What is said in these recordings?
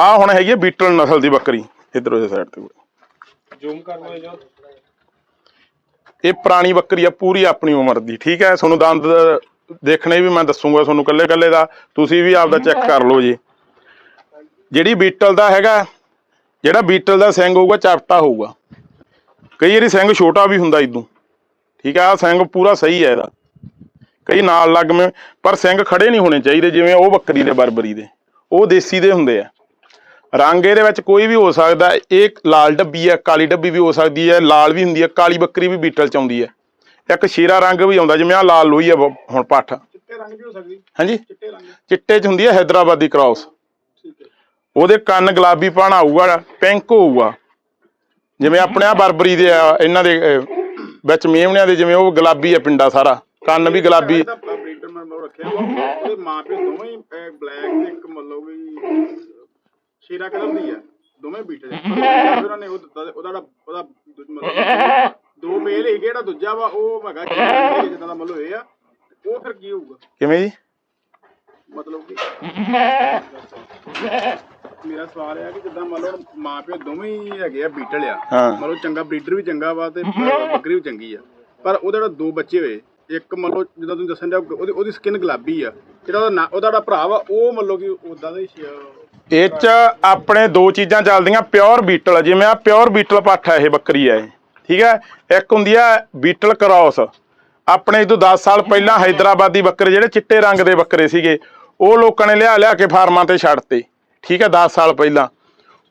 ਆ ਹੁਣ ਹੈਗੀ ਹੈ ਬੀਟਲ ਨਸਲ ਦੀ ਬੱਕਰੀ ਇਧਰੋਂ ਦੇ ਸਾਈਡ ਤੇ। ਜ਼ੂਮ ਕਰ ਲਓ ਜੋ। ਇਹ ਪੁਰਾਣੀ ਬੱਕਰੀ ਆ ਪੂਰੀ ਆਪਣੀ ਉਮਰ ਦੀ ਠੀਕ ਹੈ? ਤੁਹਾਨੂੰ ਦੰਦ ਦੇਖਣੇ ਵੀ ਮੈਂ ਦੱਸੂਗਾ ਤੁਹਾਨੂੰ ਕੱਲੇ ਕੱਲੇ ਦਾ ਤੁਸੀਂ ਵੀ ਆਪਦਾ ਚੈੱਕ ਕਰ ਲਓ ਜੀ। ਜਿਹੜੀ ਬੀਟਲ ਦਾ ਹੈਗਾ ਜਿਹੜਾ ਬੀਟਲ ਦਾ ਸਿੰਘ ਹੋਊਗਾ ਚਪਟਾ ਹੋਊਗਾ। ਕਈ ਵਾਰੀ ਸਿੰਘ ਛੋਟਾ ਵੀ ਹੁੰਦਾ ਇਦੋਂ ਠੀਕ ਹੈ ਆ ਸਿੰਘ ਪੂਰਾ ਸਹੀ ਹੈ ਇਹਦਾ। ਕਈ ਨਾਲ ਲੱਗਵੇਂ ਪਰ ਸਿੰਘ ਖੜੇ ਨਹੀਂ ਹੋਣੇ ਚਾਹੀਦੇ ਜਿਵੇਂ ਉਹ ਬੱਕਰੀ ਦੇ ਬਰਬਰੀ ਦੇ। ਉਹ ਦੇਸੀ ਦੇ ਹੁੰਦੇ ਆ। ਰੰਗ ਇਹਦੇ ਵਿੱਚ ਕੋਈ ਵੀ ਹੋ ਸਕਦਾ ਇਹ ਲਾਲ ਡੱਬੀ ਹੈ ਕਾਲੀ ਡੱਬੀ ਵੀ ਹੋ ਸਕਦੀ ਹੈ ਲਾਲ ਵੀ ਹੁੰਦੀ ਹੈ ਕਾਲੀ ਬੱਕਰੀ ਵੀ ਬੀਟਲ ਚ ਆਉਂਦੀ ਹੈ। ਇੱਕ ਸ਼ੇਰਾ ਰੰਗ ਵੀ ਆਉਂਦਾ ਜਿਵੇਂ ਆ ਲਾਲ ਲੋਈ ਹੈ ਹੁਣ ਪੱਠ। ਚਿੱਟੇ ਰੰਗ ਦੀ ਹੋ ਸਕਦੀ। ਹਾਂਜੀ? ਚਿੱਟੇ ਰੰਗ। ਚਿੱਟੇ ਚ ਹੁੰਦੀ ਹੈ ਹੈਦਰਾਬਾਦੀ ਕ੍ਰਾਸ ਠੀਕ ਹੈ। ਉਹਦੇ ਕੰਨ ਗੁਲਾਬੀ ਪਾਣਾ ਆਊਗਾ ਪਿੰਕ ਹੋਊਗਾ। ਜਿਵੇਂ ਆਪਣੇ ਆ ਬਰਬਰੀ ਦੇ ਆ ਇਹਨਾਂ ਦੇ ਵਿੱਚ ਮੇਮਣਿਆਂ ਦੇ ਜਿਵੇਂ ਉਹ ਗੁਲਾਬੀ ਹੈ ਪਿੰਡਾ ਸਾਰਾ। ਕੰਨ ਵੀ ਗੁਲਾਬੀ। ਬਰੀਡਰ ਮੈਂ ਉਹ ਰੱਖਿਆ ਵਾ। ਉਹਦੇ ਮਾਂ ਪਿਓ ਦੋਵੇਂ ਬਲੈਕ ਤੇ ਇੱਕ ਮਤਲਬ ਵੀ ਸ਼ੇਰਾ ਕਲਰ ਦੀ ਆ। ਦੋਵੇਂ ਬੀਟਲ ਉਹਨਾਂ ਨੇ ਉਹ ਦਿੱਤਾ ਤੇ ਉਹਦਾ ਜਿਹੜਾ- ਉਹਦਾ ਦੂ- ਮਤਲਬ ਦੋ ਮੇਲ ਹੀ ਜਿਹੜਾ ਦੂਜਾ ਵਾ ਉਹ ਹੈਗਾ ਜਿੱਦਾਂ ਦਾ ਮਤਲਬ ਇਹ ਆ। ਉਹ ਫਿਰ ਕੀ ਹੋਊਗਾ? ਕਿਵੇਂ ਜੀ? ਮਤਲਬ ਕਿ ਮੇਰਾ ਸਵਾਲ ਇਹ ਆ ਕਿ ਜਿੱਦਾਂ ਮੰਨ ਲਓ ਮਾਂ ਪਿਓ ਦੋਵੇਂ ਹੀ ਹੈਗੇ ਆ ਬੀਟਲ ਆ। ਹਾਂ। ਮੰਨ ਲਓ ਚੰਗਾ ਬਰੀਡਰ ਵੀ ਚੰਗਾ ਵਾ ਤੇ ਬੱਕਰੀ ਵੀ ਚੰਗੀ ਆ। ਪਰ ਉਹਦੇ ਜਿਹੜਾ ਦੋ ਬੱਚੇ ਹੋਏ ਇੱਕ ਮੰਨ ਲਓ ਜਿੱਦਾਂ ਤੁਸੀਂ ਦੱਸਣ ਦਿਆ ਉਹਦੀ ਉਹਦੀ ਸਕਿਨ ਗੁਲਾਬੀ ਆ। ਜਿਹੜਾ ਉਹਦਾ ਨਾ- ਉਹਦਾ ਜਿਹੜਾ ਭਰਾ ਵਾ ਉਹ ਮੰਨ ਲਓ ਕਿ ਉਦਾਂ ਦਾ ਹੀ ਸੀ, ਇਹ ਚ ਆਪਣੇ ਦੋ ਚੀਜ਼ਾਂ ਚੱਲਦੀਆਂ ਪਿਓਰ ਬੀਟਲ ਜਿਵੇਂ ਆ ਪਿਓਰ ਬੀਟਲ ਪੱਠ ਹੈ ਇਹ ਬੱਕਰੀ ਹੈ ਠੀਕ ਹੈ ਇੱਕ ਹੁੰਦੀ ਆ ਬੀਟਲ ਕ੍ਰਾਸ ਆਪਣੇ ਤੋਂ 10 ਸਾਲ ਪਹਿਲਾਂ ਹైదరాబాਦੀ ਬੱਕਰੇ, ਜਿਹੜੇ ਚਿੱਟੇ ਰੰਗ ਦੇ ਬੱਕਰੇ ਸੀਗੇ, ਉਹ ਲੋਕਾਂ ਨੇ ਲਿਆ ਲਿਆ ਕੇ ਫਾਰਮਾਂ ਤੇ ਛੱਡਤੇ। ਠੀਕ ਹੈ 10 ਸਾਲ ਪਹਿਲਾਂ।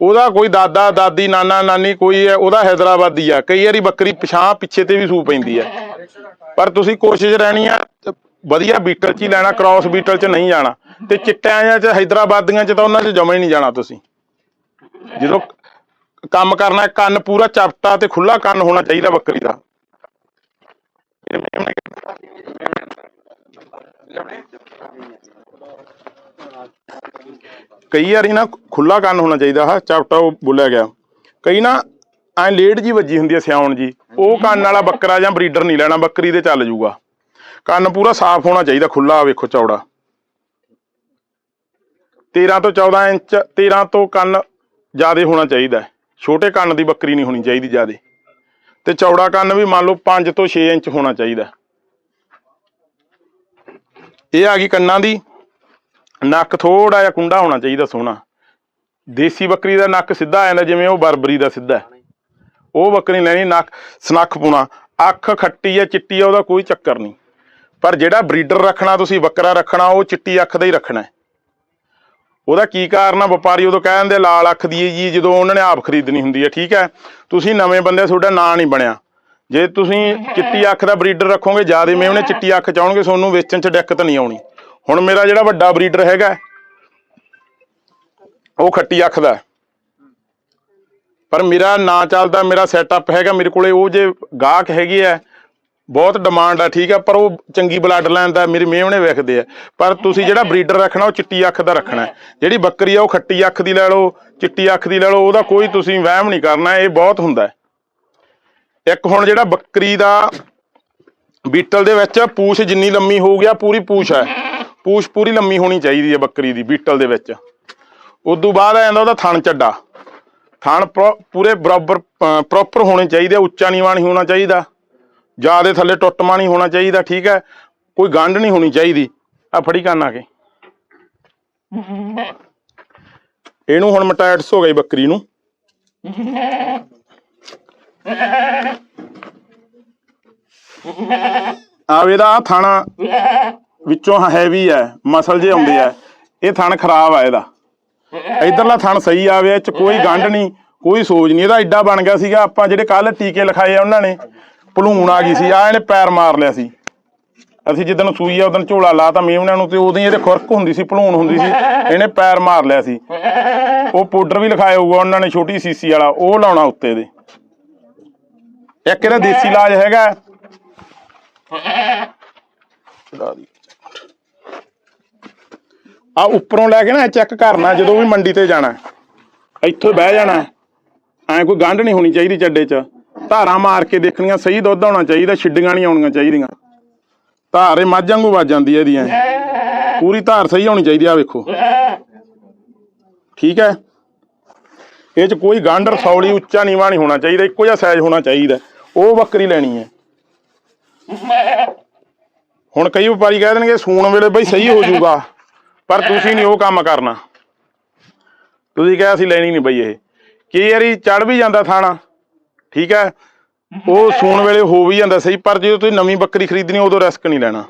ਉਹਦਾ ਕੋਈ ਦਾਦਾ, ਦਾਦੀ, ਨਾਨਾ, ਨਾਨੀ, ਕੋਈ ਹੈ ਉਹਦਾ ਹైదరాబాਦੀ ਆ। ਕਈ ਵਾਰੀ ਬੱਕਰੀ ਪਛਾਂ ਪਿੱਛੇ ਤੇ ਵੀ ਸੂ ਪੈਂਦੀ ਹੈ ਪਰ ਤੁਸੀਂ ਕੋਸ਼ਿਸ਼ ਰਹਿਣੀ ਆ ਵਧੀਆ ਬੀਟਲ 'ਚ ਹੀ ਲੈਣਾ, ਕ੍ਰਾਸ ਬੀਟਲ 'ਚ ਨਹੀਂ ਜਾਣਾ। ਤੇ ਚਿੱਟਿਆਂ ਜਾਂ 'ਚ ਹైదరాబాਦੀਆਂ 'ਚ ਤਾਂ ਉਹਨਾਂ 'ਚ ਜਮੇ ਨਹੀਂ ਜਾਣਾ ਤੁਸੀਂ। ਜਦੋਂ ਕੰਮ ਕਰਨਾ, ਕੰਨ ਪੂਰਾ ਚਪਟਾ ਤੇ ਖੁੱਲਾ ਕੰਨ ਹੋਣਾ ਚਾਹੀਦਾ ਬੱਕਰੀ ਦਾ। ਕਈ ਵਾਰੀ ਨਾ ਖੁੱਲਾ ਕੰਨ ਹੋਣਾ ਚਾਹੀਦਾ ਹਾ ਚਪਟਾ ਉਹ ਬੋਲਿਆ ਗਿਆ। ਕਈ ਨਾ ਐ ਲੇਡ ਜੀ ਵੱਜੀ ਹੁੰਦੀ ਹੈ ਸਿਆਉਣ ਜੀ, ਉਹ ਕੰਨ ਵਾਲਾ ਬੱਕਰਾ ਜਾਂ ਬਰੀਡਰ ਨਹੀਂ ਲੈਣਾ, ਬੱਕਰੀ ਦੇ ਚੱਲ ਜੂਗਾ। ਕੰਨ ਪੂਰਾ ਸਾਫ਼ ਹੋਣਾ ਚਾਹੀਦਾ ਖੁੱਲਾ ਵੇਖੋ ਚੌੜਾ। 13 ਤੋਂ 14 ਇੰਚ 13 ਤੋਂ ਕੰਨ ਜ਼ਿਆਦਾ ਹੋਣਾ ਚਾਹੀਦਾ। ਛੋਟੇ ਕੰਨ ਦੀ ਬੱਕਰੀ ਨਹੀਂ ਹੋਣੀ ਚਾਹੀਦੀ ਜ਼ਿਆਦਾ। ਤੇ ਚੌੜਾ ਕੰਨ ਵੀ ਮੰਨ ਲਓ 5 ਤੋਂ 6 ਇੰਚ ਹੋਣਾ ਚਾਹੀਦਾ। ਇਹ ਆ ਗਈ ਕੰਨਾਂ ਦੀ। ਨੱਕ ਥੋੜਾ ਜਿਹਾ ਕੁੰਡਾ ਹੋਣਾ ਚਾਹੀਦਾ ਸੋਹਣਾ। ਦੇਸੀ ਬੱਕਰੀ ਦਾ ਨੱਕ ਸਿੱਧਾ ਆ ਜਾਂਦਾ, ਜਿਵੇਂ ਉਹ ਬਰਬਰੀ ਦਾ ਸਿੱਧਾ। ਉਹ ਬੱਕਰੀ ਲੈਣੀ ਨੱਕ, ਸਨੱਖ ਪੁਣਾ। ਅੱਖ ਖੱਟੀ ਆ ਚਿੱਟੀ ਆ, ਉਹਦਾ ਕੋਈ ਚੱਕਰ ਨਹੀਂ। ਪਰ ਜਿਹੜਾ ਬਰੀਡਰ ਰੱਖਣਾ, ਤੁਸੀਂ ਬੱਕਰਾ ਰੱਖਣਾ, ਉਹ ਚਿੱਟੀ ਅੱਖ ਦਾ ਹੀ ਰੱਖਣਾ ਉਹਦਾ ਕੀ ਕਾਰਨ ਆ? ਵਪਾਰੀ ਉਦੋਂ ਕਹਿ ਦਿੰਦੇ, ਲਾਲ ਅੱਖ ਦੀ ਜੀ, ਜਦੋਂ ਉਹਨਾਂ ਨੇ ਆਪ ਖਰੀਦਣੀ ਹੁੰਦੀ ਹੈ, ਠੀਕ ਹੈ? ਤੁਸੀਂ ਨਵੇਂ ਬੰਦੇ, ਤੁਹਾਡਾ ਨਾਂ ਨਹੀਂ ਬਣਿਆ। ਜੇ ਤੁਸੀਂ ਚਿੱਟੀ ਅੱਖ ਦਾ ਬਰੀਡਰ ਰੱਖੋਗੇ, ਜ਼ਿਆਦਾ ਮੇਵਣੇ ਚਿੱਟੀ ਅੱਖ ਚਾਹਣਗੇ, ਤੁਹਾਨੂੰ ਵੇਚਣ ਚ ਦਿੱਕਤ ਨਹੀਂ ਆਉਣੀ। ਹੁਣ ਮੇਰਾ ਜਿਹੜਾ ਵੱਡਾ ਬਰੀਡਰ ਹੈਗਾ, ਉਹ ਖੱਟੀ ਅੱਖ ਦਾ ਪਰ ਮੇਰਾ ਨਾਂ ਚੱਲਦਾ, ਮੇਰਾ ਸੈਟਅਪ ਹੈਗਾ, ਮੇਰੇ ਕੋਲੇ ਉਹ ਜੇ ਗਾਹਕ ਹੈਗੇ ਹੈ ਬਹੁਤ ਡਿਮਾਂਡ ਆ ਠੀਕ ਆ ਪਰ ਉਹ ਚੰਗੀ ਬਲੱਡ ਲਾਈਨ ਦਾ ਮੇਰੇ ਮੇਵਣੇ ਵੇਖਦੇ ਆ। ਪਰ ਤੁਸੀਂ ਜਿਹੜਾ ਬਰੀਡਰ ਰੱਖਣਾ ਉਹ ਚਿੱਟੀ ਅੱਖ ਦਾ ਰੱਖਣਾ ਜਿਹੜੀ ਬੱਕਰੀ ਆ ਉਹ ਖੱਟੀ ਅੱਖ ਦੀ ਲੈ ਲਓ ਚਿੱਟੀ ਅੱਖ ਦੀ ਲੈ ਲਓ ਉਹਦਾ ਕੋਈ ਤੁਸੀਂ ਵਹਿਮ ਨਹੀਂ ਕਰਨਾ ਇਹ ਬਹੁਤ ਹੁੰਦਾ ਇੱਕ ਹੁਣ ਜਿਹੜਾ ਬੱਕਰੀ ਦਾ ਬੀਟਲ ਦੇ ਵਿੱਚ ਪੂਛ ਜਿੰਨੀ ਲੰਮੀ ਹੋਊਗੀ ਗਿਆ ਪੂਰੀ ਪੂਛ ਹੈ। ਪੂਛ ਪੂਰੀ ਲੰਮੀ ਹੋਣੀ ਚਾਹੀਦੀ ਹੈ ਬੱਕਰੀ ਦੀ ਬੀਟਲ ਦੇ ਵਿੱਚ। ਉਦੋਂ ਬਾਅਦ ਆ ਜਾਂਦਾ ਉਹਦਾ ਥਣ ਚੱਡਾ। ਥਣ ਪ੍ਰੋ- ਪੂਰੇ ਬਰਾਬਰ ਪ੍ਰੋਪਰ ਹੋਣੇ ਚਾਹੀਦੇ ਆ, ਉੱਚਾ ਨੀਵਾਂ ਨਹੀਂ ਹੋਣਾ ਚਾਹੀਦਾ। ਜਿਆਦੇ ਥੱਲੇ ਟੁੱਟਮਾ ਨਹੀਂ ਹੋਣਾ ਚਾਹੀਦਾ, ਠੀਕ ਹੈ? ਕੋਈ ਗੰਢ ਨਹੀਂ ਹੋਣੀ ਚਾਹੀਦੀ। ਆ ਫੜੀ ਕੰਨ ਆ ਕੇ। ਇਹਨੂੰ ਹੁਣ ਮਟਾਇਟਸ ਹੋ ਗਈ ਬੱਕਰੀ ਨੂੰ। ਆ ਇਹਦਾ ਆਹ ਵਿੱਚੋਂ ਹੈਵੀ ਹੈ ਮਸਲ ਜੇ ਆਉਂਦੇ ਆ। ਇਹ ਥਣ ਖਰਾਬ ਆ ਇਹਦਾ। ਇਧਰਲਾ ਥਣ ਸਹੀ ਆਵੇ, ਇਹ ਚ ਕੋਈ ਗੰਢ ਨਹੀਂ, ਕੋਈ ਸੋਜ ਨਹੀਂ। ਇਹਦਾ ਐਡਾ ਬਣ ਗਿਆ ਸੀਗਾ, ਆਪਾਂ ਜਿਹੜੇ ਕੱਲ ਟੀਕੇ ਲਿਖਾਏ ਆ ਉਹਨਾਂ ਨੇ ਭਲੂਣ ਆ ਗਈ ਸੀ ਆ ਇਹਨੇ ਪੈਰ ਮਾਰ ਲਿਆ ਸੀ। ਅਸੀਂ ਜਿੱਦਣ ਸੂਈ ਆ ਉਦੋਂ ਝੋਲਾ ਲਾਤਾ ਮੇਵਣਿਆਂ ਨੂੰ ਤੇ ਉਦੋਂ ਇਹਦੇ ਖੁਰਕ ਹੁੰਦੀ ਸੀ, ਭਲੂਣ ਹੁੰਦੀ ਸੀ, ਇਹਨੇ ਪੈਰ ਮਾਰ ਲਿਆ ਸੀ। ਉਹ ਪਾਊਡਰ ਵੀ ਲਿਖਾਇਆ ਹੋਊਗਾ, ਉਹਨਾਂ ਨੇ ਛੋਟੀ ਸੀਸੀ ਵਾਲਾ, ਉਹ ਲਾਉਣਾ ਉੱਤੇ ਦੇ। ਇੱਕ ਇਹਦਾ ਦੇਸੀ ਇਲਾਜ ਹੈਗਾ। ਆ ਉੱਪਰੋਂ ਲੈ ਕੇ ਨਾ ਚੈੱਕ ਕਰਨਾ, ਜਦੋਂ ਵੀ ਮੰਡੀ ਤੇ ਜਾਣਾ। ਇੱਥੋਂ ਬਹਿ ਜਾਣਾ। ਐ ਕੋਈ ਗੰਢ ਨਹੀਂ ਹੋਣੀ ਚਾਹੀਦੀ ਚੱਡੇ 'ਚ। ਧਾਰਾ ਮਾਰ ਕੇ ਦੇਖਣੀਆਂ ਸਹੀ ਦੁੱਧ ਆਉਣਾ ਚਾਹੀਦਾ, ਛਿੱਡੀਆਂ ਨਹੀਂ ਆਉਣੀਆਂ ਚਾਹੀਦੀਆਂ। ਧਾਰੇ ਮੱਝ ਵਾਂਗੂ ਵੱਜ ਜਾਂਦੀ ਹੈ ਇਹਦੀਆਂ। ਪੂਰੀ ਧਾਰ ਸਹੀ ਹੋਣੀ ਚਾਹੀਦੀ ਆ ਵੇਖੋ। ਠੀਕ ਹੈ? ਇਹ ਚ ਕੋਈ ਗਾਂਡਰ, ਸੌਲੀ, ਉੱਚਾ ਨੀਵਾ ਨਹੀਂ ਹੋਣਾ ਚਾਹੀਦਾ, ਇੱਕੋ ਜਿਹਾ ਸਾਈਜ਼ ਹੋਣਾ ਚਾਹੀਦਾ। ਉਹ ਬੱਕਰੀ ਲੈਣੀ ਹੈ। ਹੁਣ ਕਈ ਵਪਾਰੀ ਕਹਿ ਦੇਣਗੇ, ਸੂਣ ਵੇਲੇ ਬਈ ਸਹੀ ਹੋ ਜਾਊਗਾ, ਪਰ ਤੁਸੀਂ ਨਹੀਂ ਉਹ ਕੰਮ ਕਰਨਾ। ਤੁਸੀਂ ਕਿਹਾ ਅਸੀਂ ਲੈਣੀ ਨਹੀਂ ਬਈ ਇਹ। ਕਈ ਵਾਰੀ ਚੜ ਵੀ ਜਾਂਦਾ ਥਾਣਾ। ਠੀਕ ਹੈ? ਉਹ ਸੂਣ ਵੇਲੇ ਹੋ ਵੀ ਜਾਂਦਾ ਸਹੀ ਪਰ ਜਦੋਂ ਤੁਸੀਂ ਨਵੀਂ ਬੱਕਰੀ ਖਰੀਦਣੀ ਉਦੋਂ ਰਿਸਕ ਨਹੀਂ ਲੈਣਾ।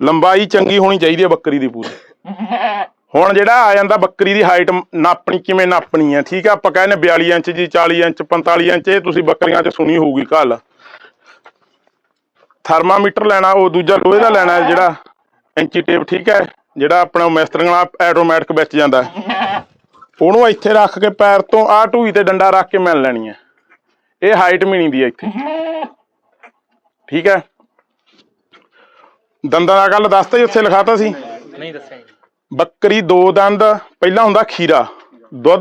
ਲੰਬਾਈ ਚੰਗੀ ਹੋਣੀ ਚਾਹੀਦੀ ਹੈ ਬੱਕਰੀ ਦੀ ਪੂਰੀ। ਹੁਣ ਜਿਹੜਾ ਆ ਜਾਂਦਾ ਬੱਕਰੀ ਦੀ ਹਾਈਟ ਨਾਪਣੀ ਕਿਵੇਂ ਨਾਪਣੀ ਹੈ ਠੀਕ ਹੈ? ਆਪਾਂ ਕਹਿੰਦੇ 42 ਇੰਚ ਜੀ 40 ਇੰਚ 45 ਇੰਚ ਇਹ ਤੁਸੀਂ ਬੱਕਰੀਆਂ 'ਚ ਸੁਣੀ ਹੋਊਗੀ ਕੱਲ। ਥਰਮਾਮੀਟਰ ਲੈਣਾ ਉਹ ਦੂਜਾ ਲੋਹੇ ਦਾ ਲੈਣਾ ਜਿਹੜਾ ਇੰਚੀ ਟੇਪ ਠੀਕ ਹੈ? ਜਿਹੜਾ ਆਪਣਾ ਮਿਸਤਰੀਆਂ ਵਾਲਾ ਆਟੋਮੈਟਿਕ ਵਿੱਚ ਜਾਂਦਾ। ਉਹਨੂੰ ਇੱਥੇ ਰੱਖ ਕੇ ਪੈਰ ਤੋਂ ਆਹ ਢੂਈ ਤੇ ਡੰਡਾ ਰੱਖ ਕੇ ਮਿਲ ਲੈਣੀ ਹੈ। ਇਹ ਹਾਈਟ ਮੀਣੀ ਦੀ ਹੈ ਇੱਥੇ। ਠੀਕ ਹੈ? ਦੰਦਾਂ ਦਾ ਗੱਲ ਦੱਸਤਾ ਜੀ ਉੱਥੇ ਲਿਖਾਤਾ ਸੀ। ਨਹੀਂ ਦੱਸਿਆ ਜੀ। ਬੱਕਰੀ ਦੋ ਦੰਦ ਪਹਿਲਾਂ ਹੁੰਦਾ ਖੀਰਾ ਦੁੱਧ